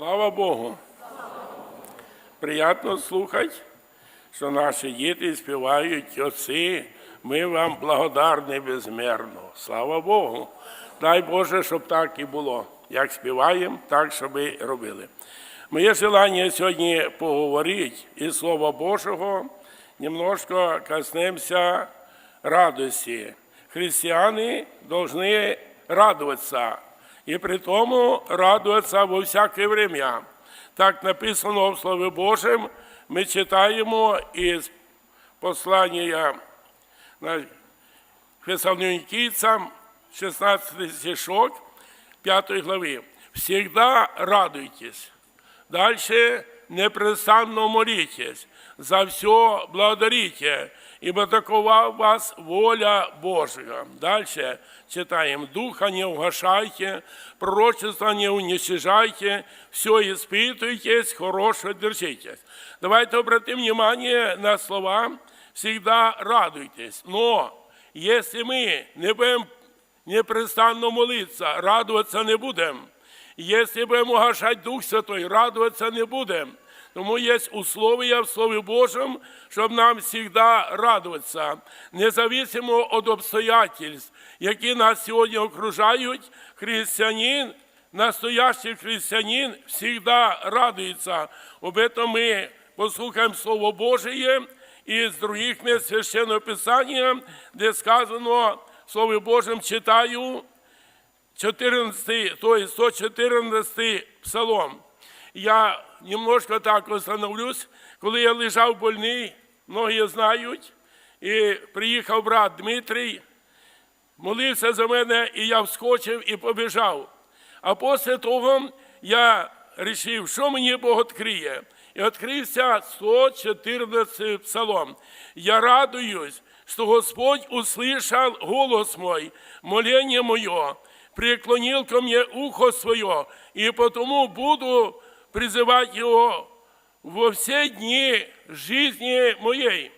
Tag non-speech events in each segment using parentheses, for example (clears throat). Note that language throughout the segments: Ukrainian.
Слава Богу. Приятно слухати, що наші діти співають отці. Ми вам благодарні безмірно. Слава Богу. Дай Боже, щоб так і було. Як співаємо, так, щоб і робили. Моє желання сьогодні поговорити із Слова Божого, немножко коснемося радості. Християни повинні радуватися, і при тому радуватися во всяке время. Так написано в Слові Божому, ми читаємо із послання Фессалоникийцам, 16 стишок, 5 главы. «Всегда радуйтесь». Дальше непрестанно молитесь, за все благодарите, ибо такова у вас воля Божия. Дальше читаем. Духа не угашайте, пророчества не уничижайте, все испытывайтесь, хорошо держитесь. Давайте обратим внимание на слова «всегда радуйтесь». Но если мы не будем непрестанно молиться, радуватися не будемо. Якщо будемо гашати Дух Святой, радуватися не будемо. Тому є условия в Слові Божому, щоб нам завжди радуватися, независимо від обстоятельств, які нас сьогодні окружають, християнин, настоящий християнин завжди радується. Об этом ми послухаємо Слово Божие із других місць Священного Писання, де сказано, в Слові читаю, 14, то есть 114 псалом. Я немножко так остановлюсь, коли я лежав больний, многі знають, і приїхав брат Дмитрій, молився за мене, і я вскочив і побіжав. А після того я вирішив, що мені Бог відкриє. І відкрився 114 псалом. Я радуюсь, що Господь услышал голос мой, моление мое, преклонил ко мне ухо свое, и потому буду призывать его во все дни жизни моей.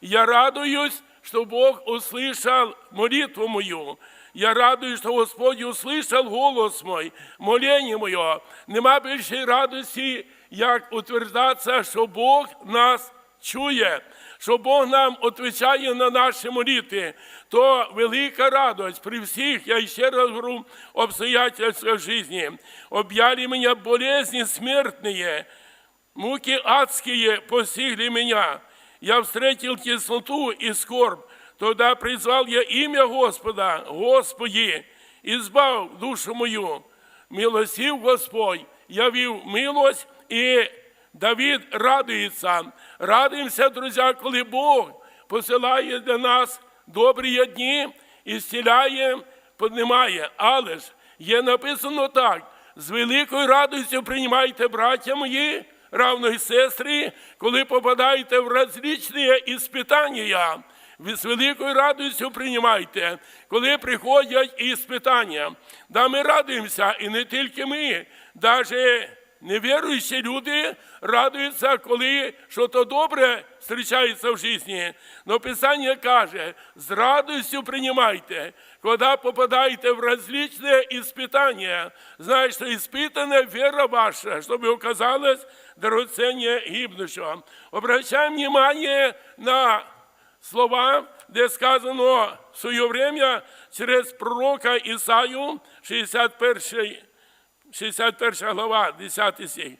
Я радуюсь, что Бог услышал молитву мою. Я радуюсь, що Господь услышав голос мой, моління моє. Нема більшої радості, як утверждатися, що Бог нас чує, що Бог нам відповідає на наші молитви. То велика радость при всіх, я ще раз говорю, обстоятельствах житті. Об'яли мене болезни смертные, муки адские постигли меня. Я встретил тесноту и скорбь. Тогда призвал я имя Господа, Господи, избав душу мою. Милостив Господь, явив милость, і Давид радується. Радуємося, друзі, коли Бог посилає для нас добрі дні і зціляє, піднімає. Але ж є написано так: з великою радістю приймайте, браття мої, равно і сестри, коли попадаєте в розлічні іспитання. Ви з великою радістю приймайте, коли приходять іспитання. Да ми радуємося, і не тільки ми, навіть невіруючі люди радуються, коли щось добре зустрічається в житті. Но Писання каже, з радістю приймайте, коли попадаєте в различні іспитання, знаєте, що іспитана віра ваша, щоб оказалось дорогоценне гибнущого. Обращаємо внимание на слова, де сказано в своє время через пророка Ісаю, 61, 61 глава, 10 стих.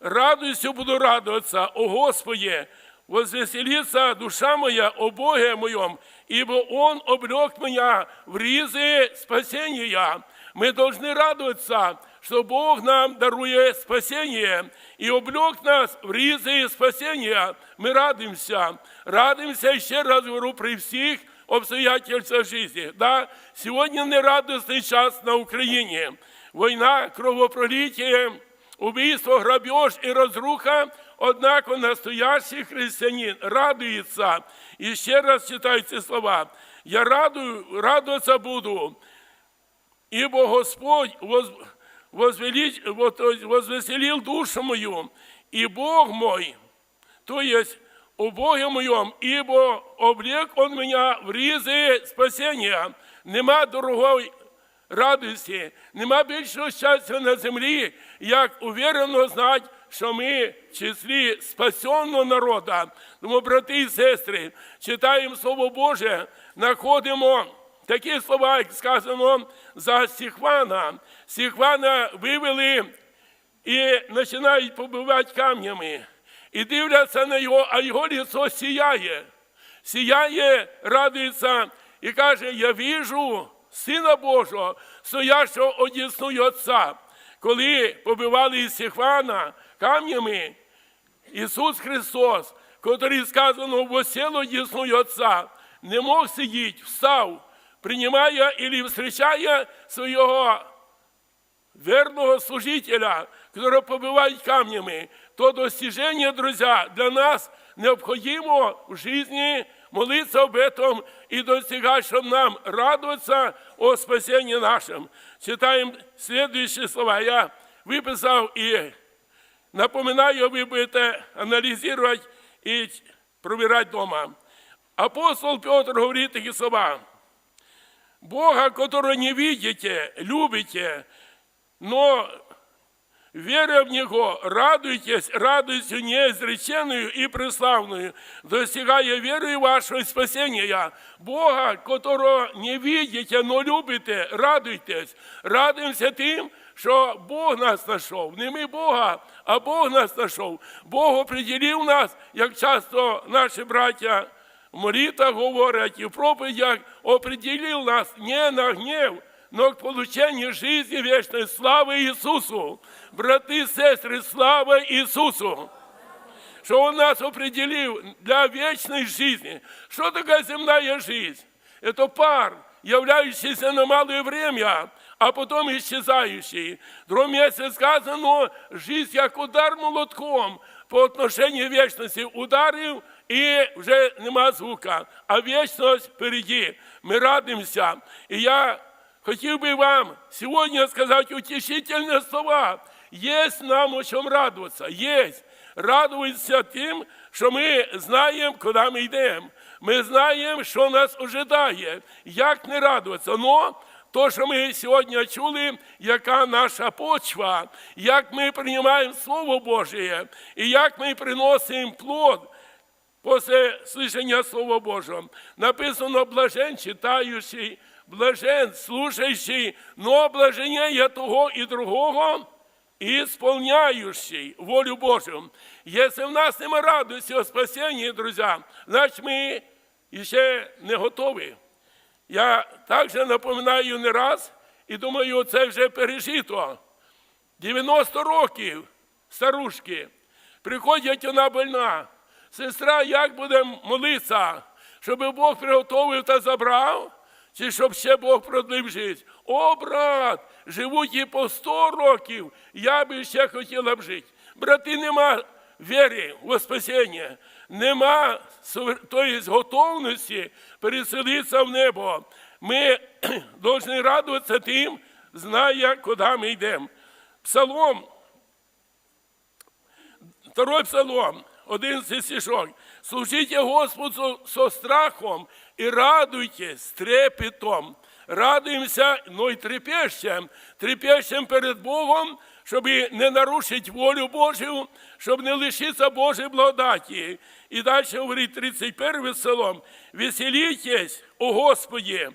Радуюся буду радоваться, о Господе, возвеселится душа моя о Боге моем, ибо Он облег меня в ризы спасения. Мы должны радоваться, что Бог нам дарует спасение и облег нас в ризы спасения. Мы радуемся. Радуемся, еще раз говорю, при всех обстоятельствах жизни. Да, сегодня нерадостный час на Украине. Война, кровопролитие, убийство, грабеж и разруха, однако настоящий христианин радуется. И еще раз читайте слова. Я радую, радоваться буду, ибо Господь воз, возвелич, возвеселил душу мою, и Бог мой, то есть у Боге моем, ибо облег Он меня в ризы спасения. Нема дорогой радості, нема більшого щастя на землі, як увірено знати, що ми в числі спасенного народу. Тому, брати і сестри, читаємо Слово Боже, знаходимо такі слова, як сказано за Сіхвана. Сіхвана вивели і починають побивати камнями. І дивляться на його, а його ліцо сіяє. Сіяє, радується і каже: Я віжу Сина Божого, стоящого одісною Отця. Коли побивали Ісіхвана камнями, Ісус Христос, котрий сказано восіло дісною Отця, не мог сидіти, встав, приймає і зустрічає свого верного служителя, которого побивають камнями, то достижение, друзья, для нас необходимо в жизни молиться об этом и достигать, чтобы нам радоваться о спасении нашем. Читаем следующие слова. Я выписал и напоминаю, вы будете анализировать и проверять дома. Апостол Петр говорит такие слова. Бога, которого не видите, любите, но веря в Него, радуйтесь радостью неизреченную и преславную, достигая веры вашего спасения. Бога, которого не видите, но любите, радуйтесь. Радуємося тим, що Бог нас знайшов. Не ми Бога, а Бог нас знайшов. Бог определив нас, як часто наші браття в молитвах говорять і в проповідях, определив нас не на гнев, но к получению жизни вечной. Слава Иисусу! Браты и сестры, слава Иисусу! Что Он нас определил для вечной жизни. Что такое земная жизнь? Это пар, являющийся на малое время, а потом исчезающий. В другом месте сказано, жизнь как удар молотком по отношению вечности. Ударив і вже нема звука, а вічність впереді. Ми радимося. І я хотів би вам сьогодні сказати утішительні слова. Є нам о чому радуватися. Є. Радуватися тим, що ми знаємо, куди ми йдемо. Ми знаємо, що нас ожидає. Як не радуватися? Но то, що ми сьогодні чули, яка наша почва, як ми приймаємо Слово Боже, і як ми приносимо плод после слышания Слова Божьего. Написано блажен читающий, блажен слушающий, но блажение того и другого, исполняющий волю Божию. Если в нас нема радости о спасении, друзья, значит мы еще не готові. Я також напоминаю не раз і думаю, це вже пережито. 90 років старушки, приходять вона больна. Сестра, як будемо молитися, щоб Бог приготовив та забрав, чи щоб ще Бог продлив життя? О, брат, живуть і по 100 років, я би ще хотіла б жити. Брати, нема віри в спасіння, нема тої готовності переселитися в небо. Ми (clears throat) повинні радуватися тим, зная, куди ми йдемо. Псалом, второй псалом, 11 стишок. Служите Господу со страхом и радуйтесь трепетом. Радуємося, но й трепещем, трепещем перед Богом, щоб не нарушити волю Божу, щоб не лишитися Божої благодаті. І далі говорить 31 псалом. Веселитесь, о Господі,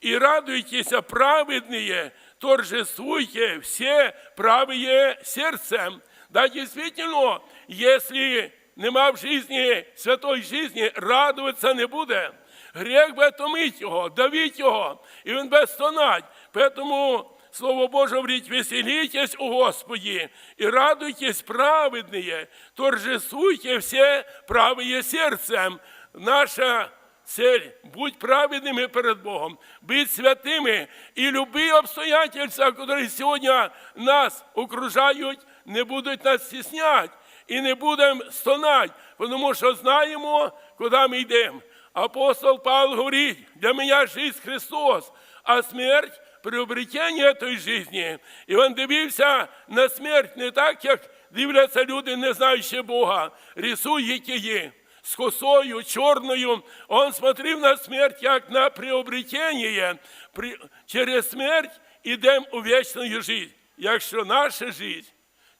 и радуйтесь, праведные, торжествуйте все правые сердцем. Да, действительно, если нема в житті святой житті, радуватися не буде. Грех буде томить його, давить його, і він буде стонать. Поэтому Слово Боже говорить, веселитесь у Господі і радуйтесь праведные, торжествуйте все правые сердцем. Наша цель – будь праведними перед Богом, быть святими, і любі обстоятельства, які сьогодні нас окружають, не будуть нас стісняти і не будемо стонати, тому що знаємо, куди ми йдемо. Апостол Павел говорить, для мене життя Христос, а смерть приобретення тої житті. І він дивився на смерть не так, як дивляться люди, не знаючи Бога, рисують її з косою чорною. Он смотрів на смерть як на приобретення. При... Через смерть ідемо у вічну життя. Якщо наша життя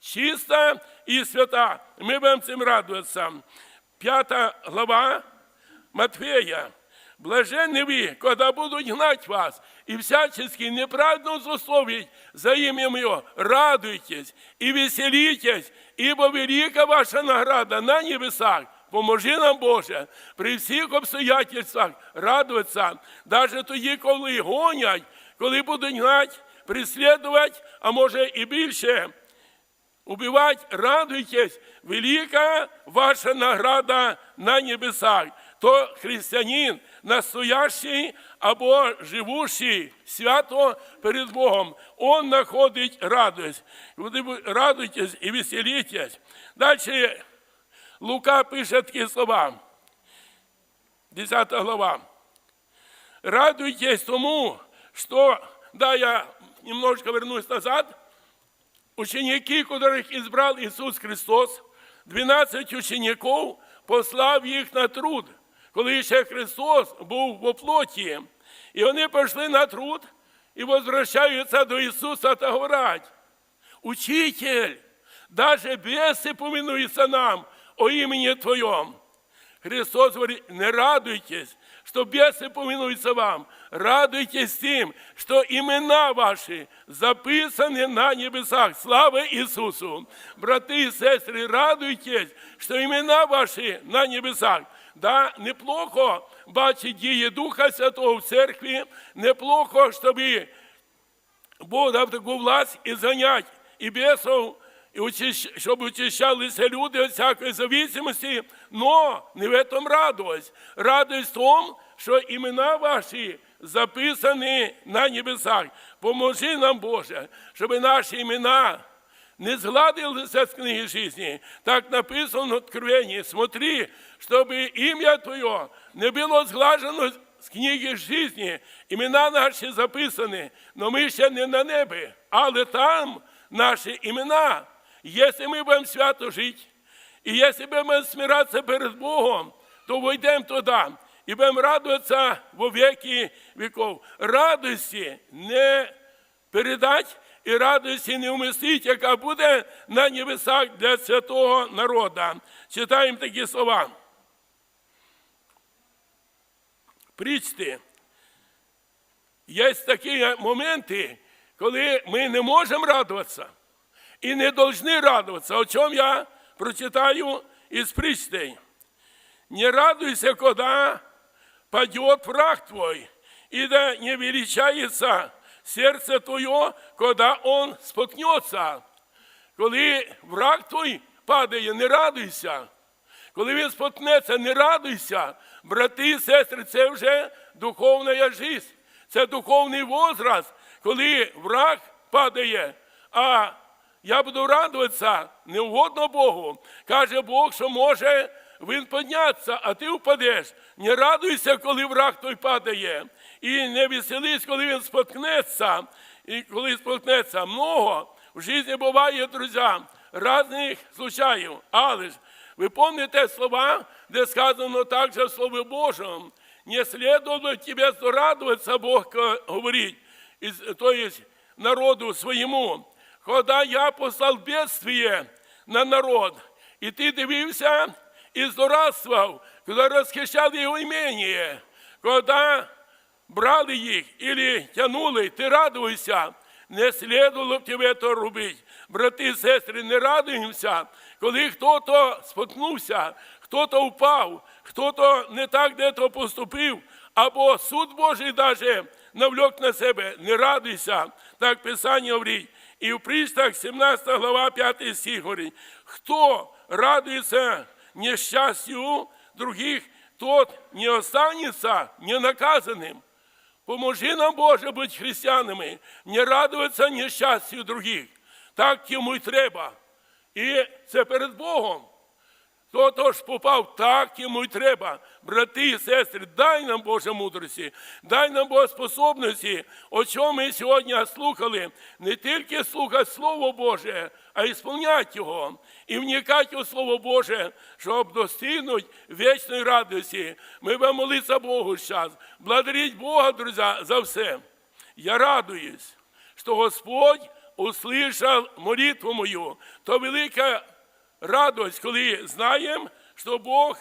чиста і свята, ми будемо цим радуватися. П'ята глава Матфея. Блаженны вы, когда будут гнать вас и всячески неправедно злословить за имя Мое, радуйтесь и веселитесь, ибо велика ваша награда на небесах. Поможи нам, Боже, при всіх обстоятельствах радуватися, навіть тоді, коли гонять, коли будуть гнать, преслідувати, а може і більше убивать, радуйтесь, велика ваша награда на небесах. То християнин, настоящий або живущий свято перед Богом, он находить радость. Радуйтесь и веселитесь. Дальше Лука пише такі слова. 10 глава. Радуйтесь тому, что, да, я немножко вернусь назад, ученики, которых избрал Иисус Христос, 12 учеников, послав їх на труд, коли ще Христос був в оплоті. І вони пішли на труд і возвращаються до Ісуса та говорять, Учитель, даже бесы поминуются нам о имени Твоем. Христос говорит, не радуйтесь, что бесы поминуются вам. Радуйтесь тем, что имена ваши записаны на небесах. Слава Иисусу! Браты и сестры, радуйтесь, что имена ваши на небесах. Да, неплохо бачить дії Духа Святого в церкві, неплохо, щоб Бог дав таку власть і занять і бесов, і учащ- щоб очищалися люди від всякої зависимості, но не в этом радость. Радость в тому, що імена ваші записані на небесах. Поможи нам, Боже, щоб наші імена не згладилися з книги жизни. Так написано в Откровении. Смотри, чтобы имя Твое не было зглажено з книги жизни. Імена наші записані, но ми ще не на небі, але там наші імена. Якщо ми будемо свято жити, і якщо будемо смиратися перед Богом, то войдемо туди і будемо радуватися во віки віков. Радості не передать і радості не вмістить, яка буде на небесах для святого народу. Читаємо такі слова. Прічти. Є такі моменти, коли ми не можемо радуватися і не повинні радуватися. О чому я прочитаю із причтей. Не радуйся, когда падет враг твой, да не величается сердце твое, когда он споткнется. Коли враг твій падає, не радуйся. Коли він споткнеться, не радуйся. Брати і сестри, це вже духовна життя. Це духовний возраст, коли враг падає, а я буду радуватися не угодно Богу. Каже Бог, що може він піднятися, а ти впадеш. Не радуйся, коли враг той падає. І не веселись, коли він споткнеться. І коли споткнеться много, в житті буває, друзі, різних случаїв. Але ж ви пам'ятаєте слова, де сказано також в Слові Божому, не следовало тебе радоваться, Бог ко- говорит, то есть народу своєму, когда я послал бедствие на народ, і ти дивився і здорадствував, коли розхищали його імення, коли брали їх или тянули, ти радуйся, не слідувало б тебе то робити. Брати і сестри, не радуємося, коли хто-то споткнувся, хто-то впав, хто-то не так де-то поступив, або суд Божий даже навлек на себе, не радуйся, так Писання говорить. І в прistах 17 глава 5 стих говорить, хто радується нещастю других, тот не останется ненаказанным. Поможи нам, Боже, бути християнами, не радуватися нещастю других. Так йому й треба. І це перед Богом. Хто тож попав, так йому й треба. Брати і сестри, дай нам Боже мудрості, дай нам Боже способності, о чому ми сьогодні слухали, не тільки слухати Слово Боже, а исполнять Його і вникати у Слово Боже, щоб достигнути вечної радості. Ми будемо молитися Богу зараз. Благодаріть Бога, друзі, за все. Я радуюсь, що Господь услышав молитву мою. То велика радость, коли знаємо, що Бог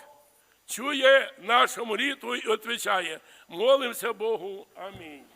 чує нашу молитву і відповідає. Молимося Богу. Амінь.